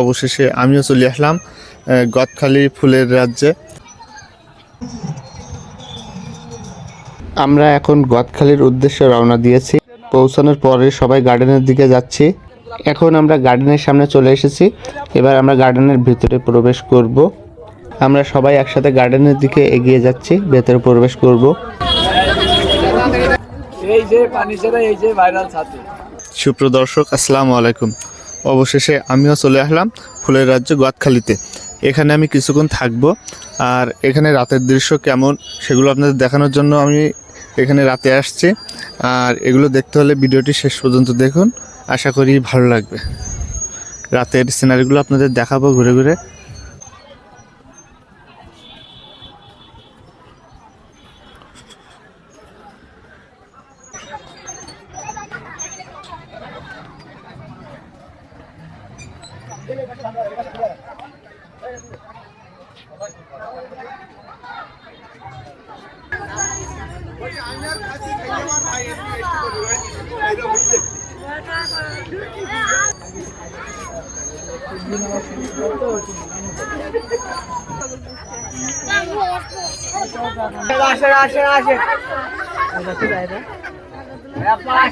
অবশেষে আমিও চলে আসলাম গদখালি ফুলের রাজ্যে। আমরা এখন গদখালির উদ্দেশ্যে রওনা দিয়েছি। পৌঁছানোর পরে সবাই গার্ডেনের দিকে যাচ্ছি। এখন আমরা গার্ডেনের সামনে চলে এসেছি। এবার আমরা গার্ডেনের ভিতরে প্রবেশ করব। আমরা সবাই একসাথে গার্ডেনের দিকে এগিয়ে যাচ্ছি ভেতরে প্রবেশ করব। এই যে পানি এই যে ভাইরাল সুপ্রদর্শক আসসালামু আলাইকুম। অবশেষে আমিও চলে আসলাম ফুলের রাজ্য গোয়াতখালিতে। এখানে আমি কিছুক্ষণ থাকব। আর এখানে রাতের দৃশ্য কেমন সেগুলো আপনাদের দেখানোর জন্য আমি এখানে রাতে আসছি। আর এগুলো দেখতে হলে ভিডিওটি শেষ পর্যন্ত দেখুন। আশা করি ভালো লাগবে। রাতের সিনারিগুলো আপনাদের দেখাবো ঘুরে ঘুরে। আসে আসে আসে আপনার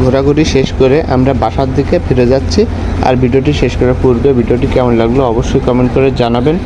ঘোরাঘুরি শেষ করে আমরা বাসার দিকে ফিরে যাচ্ছি। আর ভিডিওটি শেষ করার পূর্বে ভিডিওটি কেমন লাগল অবশ্যই কমেন্ট করে জানাবেন।